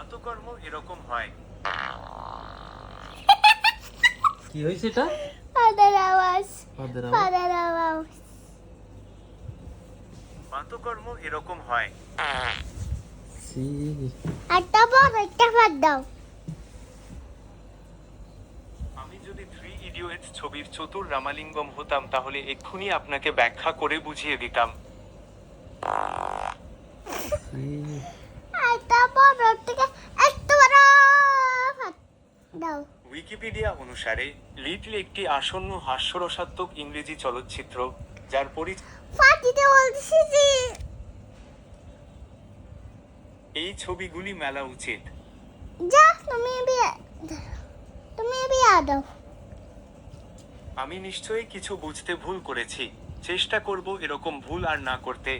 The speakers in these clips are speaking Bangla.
বাতকর্ম এরকম হয়। কি হয়েছে এটা? ফাদার আওয়াজ ফাদার আওয়াজ এরকম হয়। ছি, একটা বড় একটা ভাত দাও। আমি যদি থ্রি ইডিওটস ছবির চতুর রামালিঙ্গম হতাম তাহলে এক্ষুনি আপনাকে ব্যাখ্যা করে বুঝিয়ে দিতাম। উইকিপিডিয়া অনুসারে লিটল একটি আসন্ন হাস্যরসাত্মক ইংরেজি চলচ্চিত্র যার যে এই ছবিগুলি মেলা উচিত। আমি নিশ্চয়ই কিছু বুঝতে ভুল করেছি। চেষ্টা করব এরকম ভুল আর না করতে।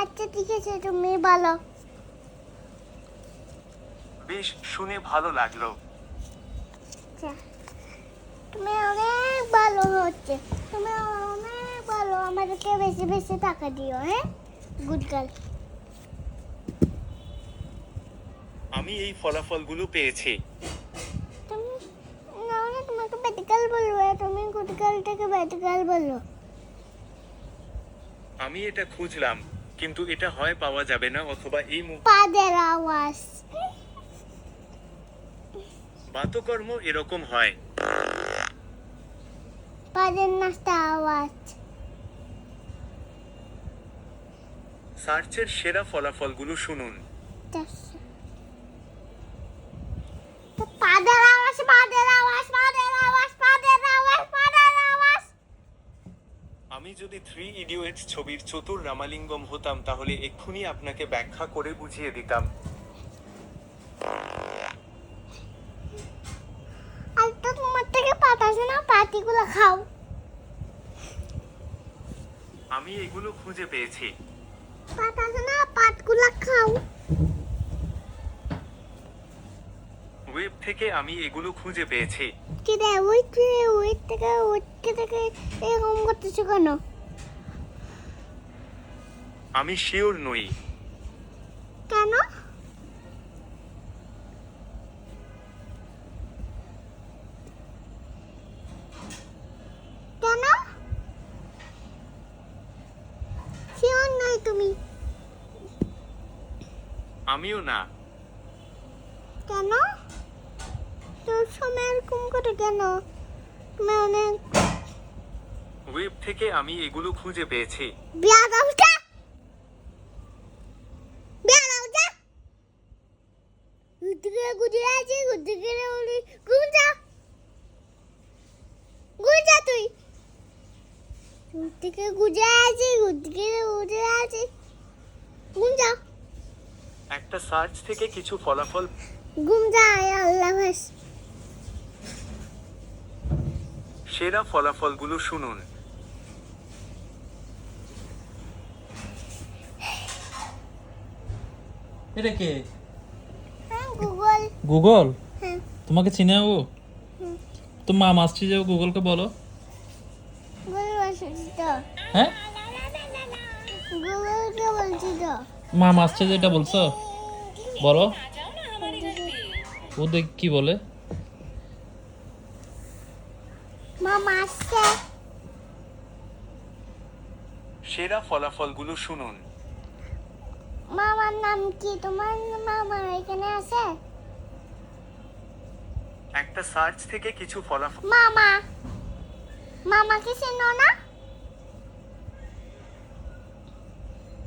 আচ্ছা ঠিক আছে তুমি বলো। বেশ শুনে ভালো লাগল। আচ্ছা তুমি অনেক ভালো হচ্ছে। তুমি অনেক ভালো। আমাদেরকে বেশি বেশি টাকা দিও হ্যাঁ? গুড গার্ল আমি এই ফলাফলগুলো পেয়েছি। তুমি নাহলে তোমাকে ব্যাড গার্ল বলব তুমি গুড গার্লটাকে ব্যাড গার্ল বলল আমি এটা খুঁজলাম কিন্তু এটা হয় পাওয়া যাবে না অথবা এই মুখ পাদের আওয়াজ। বাতকর্ম এরকম হয়। পাদের নাস্তা আওয়াজ। সার্চের সেরা ফলাফলগুলো শুনুন। পাদের আওয়াজ পাদের আওয়াজ পাদের আওয়াজ পাদের আওয়াজ পাদের আওয়াজ। আমি যদি থ্রি ইডিওটস ছবির চতুর রামালিঙ্গম হতাম তাহলে এক্ষুনি আপনাকে ব্যাখ্যা করে বুঝিয়ে দিতাম আর তো তোমার থেকে পাতাছে খাও। আমি এগুলো খুঁজে পেয়েছি। পাতাছে না? পাতগুলো খাও। ওয়েব থেকে আমি এগুলো খুঁজে পেয়েছি। কি রে ওই তুই ওই থেকে ওই থেকে এরকম করতেছো কেন? আমি শিওর নই। কেন শিওর নয় তুমি? আমিও না। কেন? তোর সময় এরকম করে কেন? তুমি অনেক ওয়েব থেকে আমি এগুলো খুঁজে পেয়েছি। বিয়া দাও যা! বিয়া দাও যা! গুদগে গুদে আছে গুদগে ওলি ঘুম যা ঘুম যা তুই গুদগে গুদে আছে গুদগে গুদে আছে ঘুম যা একটা সার্চ থেকে কিছু ফলাফল ঘুম যা আয় আল্লাহ হাফেজ। সেরা ফলাফলগুলো শুনুন। এটা কে? হ্যাঁ গুগল। গুগল? হ্যাঁ। তোমাকে চিনে ও? তো মা আসছে যে গুগলকে বলো। হ্যাঁ? মা আসছে যে এটা বলছো? বলো। ও দেখ কি বলে? মামা আসছে। সেরা ফলাফলগুলো শুনুন। মামার নাম কি? তোমার মামা এখানে আছে? একটা সার্চ থেকে কিছু ফলাফল মামা। মামাকে চেনো না?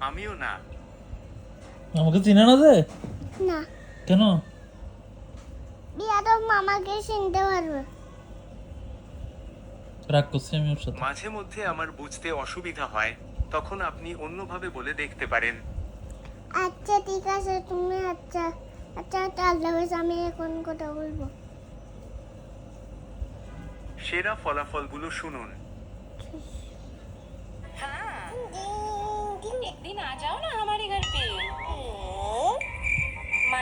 আমিও না। আমাকে চিনে না যে? না। কেন? বিয়া তো মামাকে চিনতে পারবে। রাগ করছি আমি ওর সাথে। মাঝে মধ্যে আমার বুঝতে অসুবিধা হয় তখন আপনি অন্যভাবে বলে দেখতে পারেন। আচ্ছা ঠিক আছে তুমি আচ্ছা আচ্ছা আচ্ছা আল্লাহ আমি এখন কথা বলব। সেরা ফলাফলগুলো শুনুন। एक दिन आ जाओ ना हमारे घर पे।